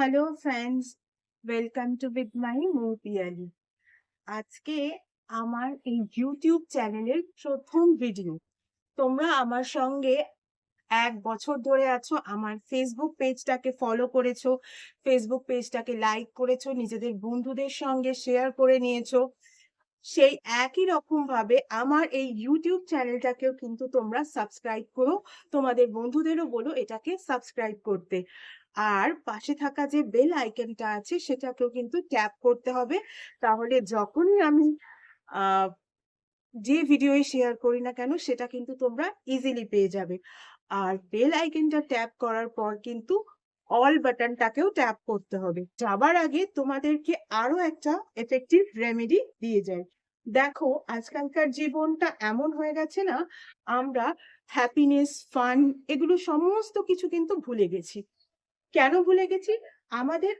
Hello friends welcome to with my Moupiyali আজকে আমার এই ইউটিউব চ্যানেলের প্রথম ভিডিও তোমরা আমার সঙ্গে এক বছর ধরে আছো, আমার ফেসবুক পেজটাকে ফলো করেছ ফেসবুক পেজটাকে লাইক করেছ, নিজেদের বন্ধুদের সঙ্গে শেয়ার করে নিয়েছো সেই একই রকম ভাবে আমার এই ইউটিউব চ্যানেলটাকেও কিন্তু তোমরা সাবস্ক্রাইব করো। তোমাদের বন্ধুদেরও বলো এটাকে সাবস্ক্রাইব করতে। আর পাশে থাকা যে বেল আইকনটা আছে সেটাকেও কিন্তু ট্যাপ করতে হবে। তাহলে যখনই আমি যে ভিডিও শেয়ার করি না কেন সেটা কিন্তু তোমরা ইজিলি পেয়ে যাবে। আর বেল আইকনটা ট্যাপ করার পর কিন্তু অল বাটনটাকেও ট্যাপ করতে হবে। যাবার আগে তোমাদেরকে আরও একটা এফেক্টিভ রেমেডি দিয়ে যায়। দেখো, আজকালকার জীবনটা এমন হয়ে গেছে না, আমরা হ্যাপিনেস ফান এগুলো সমস্ত কিছু কিন্তু ভুলে গেছি। কেন ভুলে গেছি? আমাদের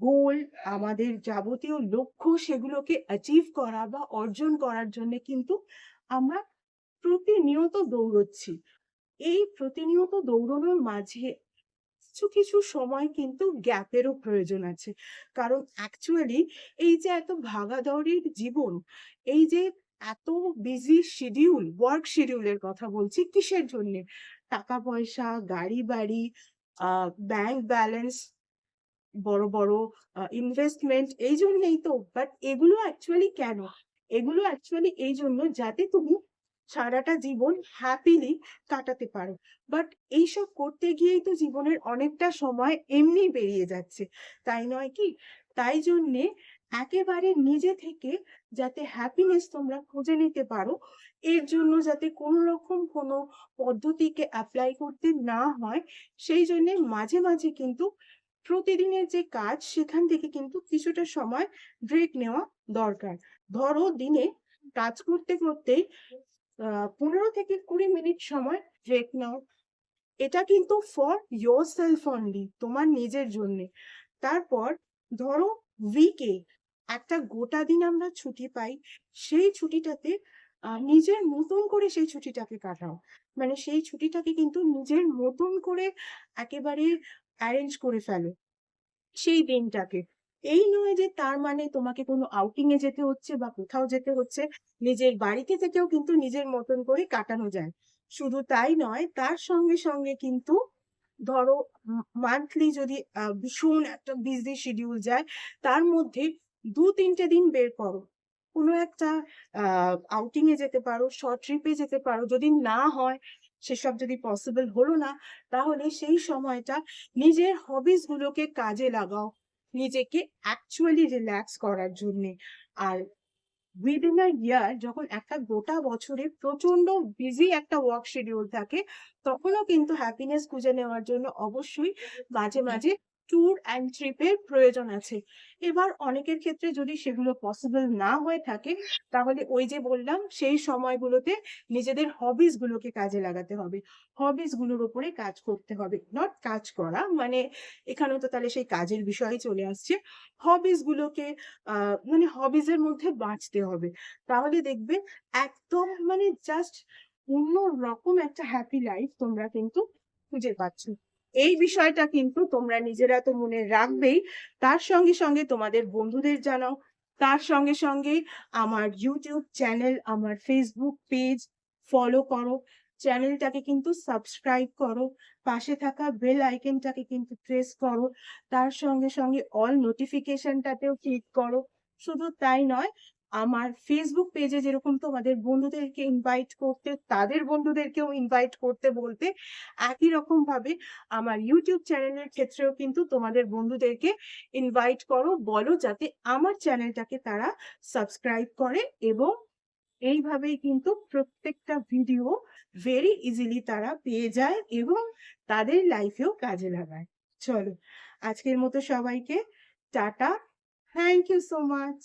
গোল আমাদের যাবতীয় লক্ষ্য সেগুলোকে অ্যাচিভ করা বা অর্জন করার জন্য কিন্তু আমরা প্রতিনিয়ত দৌড়চ্ছি। এই প্রতিনিয়ত দৌড়ানোর মাঝে কিছু কিছু সময় কিন্তু গ্যাপেরও প্রয়োজন আছে। কারণ অ্যাকচুয়ালি এই যে এত ভাগাদৌড়ির জীবন, এই যে এত বিজি শিডিউল ওয়ার্ক শিডিউলের কথা বলছি কিসের জন্য? টাকা পয়সা, গাড়ি বাড়ি ব্যাংক ব্যালেন্স বড় বড় ইনভেস্টমেন্ট এই জন্যই তো বাট এগুলো অ্যাকচুয়ালি কেন? এগুলো অ্যাকচুয়ালি এই জন্য যাতে তুমি সারাটা জীবন হ্যাপিলি কাটাতে পারো। বাট এইসব করতে গিয়েই তো জীবনের অনেকটা সময় এমনি বেরিয়ে যাচ্ছে। তাই নয় কি? তাই জন্যে একেবারে নিজে থেকে যাতে হ্যাপিনেস তোমরা খুঁজে নিতে পারো, এর জন্য যাতে কোনো রকম কোনো পদ্ধতিকে অ্যাপ্লাই করতে না হয়, সেই জন্য মাঝে মাঝে কিন্তু প্রতিদিনের যে কাজ, সেখান থেকে কিন্তু কিছুটা সময় ব্রেক নেওয়া দরকার। ধরো দিনে কাজ করতে করতেই পনেরো থেকে কুড়ি মিনিট সময় ব্রেক নাও। এটা কিন্তু ফর ইয়োর সেলফ অনলি তোমার নিজের জন্য। তারপর ধরো উইকে একটা গোটা দিন আমরা ছুটি পাই, সেই ছুটিটাতে নিজের মতন করে সেই ছুটিটাকে কাটাও। মানে সেই ছুটিটাকে কিন্তু নিজের মতন করে একেবারে অ্যারেঞ্জ করে ফেলো, সেই দিনটাকে। এই নয় যে তার মানে তোমাকে কোনো আউটিং এ যেতে হচ্ছে বা কোথাও যেতে হচ্ছে। নিজের বাড়িতে থেকেও কিন্তু নিজের মতন করে কাটানো যায়। শুধু তাই নয়, তার সঙ্গে সঙ্গে কিন্তু ধরো মান্থলি যদি ভীষণ একটা বিজি শিডিউল যায়, তার মধ্যে দু তিনটে দিন বের করো। কোনো একটা আউটিং এ যেতে পারো শর্ট ট্রিপে যেতে পারো। যদি না হয়, সেসব যদি পসিবল হলো না, তাহলে সেই সময়টা নিজের হবিস গুলোকে কাজে লাগাও। নিজেকে অ্যাকচুয়ালি রিল্যাক্স করার জন্যে। আর উইদিন আ ইয়ার যখন একটা গোটা বছরে প্রচণ্ড বিজি একটা ওয়ার্ক শিডিউল থাকে, তখনও কিন্তু হ্যাপিনেস খুঁজে নেওয়ার জন্য অবশ্যই মাঝে মাঝে ট্যুর অ্যান্ড ট্রিপের প্রয়োজন আছে। এবার অনেকের ক্ষেত্রে যদি সেগুলো পসিবল না হয়ে থাকে, তাহলে ওই যে বললাম, সেই সময়গুলোতে নিজেদের হবিস গুলোকে কাজে লাগাতে হবে। হবিসগুলোর উপরে কাজ করতে হবে নট কাজ করা। মানে এখানেও তো তাহলে সেই কাজের বিষয়ে চলে আসছে। হবিস গুলোকে মানে হবিস এর মধ্যে বাঁচতে হবে। তাহলে দেখবে একদম মানে জাস্ট অন্য রকম একটা হ্যাপি লাইফ তোমরা কিন্তু খুঁজে পাচ্ছ। এই বিষয়টা কিন্তু তোমরা নিজেরা তো মনে রাখবেই। তার সঙ্গে সঙ্গে তোমাদের বন্ধুদের জানাও। তার সঙ্গে সঙ্গে আমার ইউটিউব চ্যানেল আমার ফেসবুক পেজ ফলো করো। চ্যানেলটাকে কিন্তু সাবস্ক্রাইব করো। পাশে থাকা বেল আইকনটাকে কিন্তু প্রেস করো। তার সঙ্গে সঙ্গে অল নোটিফিকেশনটাতেও ক্লিক করো। শুধু তাই নয় আমার ফেসবুক পেজে যেরকম তোমাদের বন্ধুদেরকে ইনভাইট করতে, তাদের বন্ধুদেরকেও ইনভাইট করতে, বলতে একই রকম ভাবে আমার ইউটিউব চ্যানেলের ক্ষেত্রেও কিন্তু তোমাদের বন্ধুদেরকে ইনভাইট করো, বলো যাতে আমার চ্যানেলটাকে তারা সাবস্ক্রাইব করে এবং এইভাবেই কিন্তু প্রত্যেকটা ভিডিও ভেরি ইজিলি তারা পেয়ে যায় এবং তাদের লাইফেও কাজে লাগায়। চলো, আজকের মতো সবাইকে tata. Thank you so much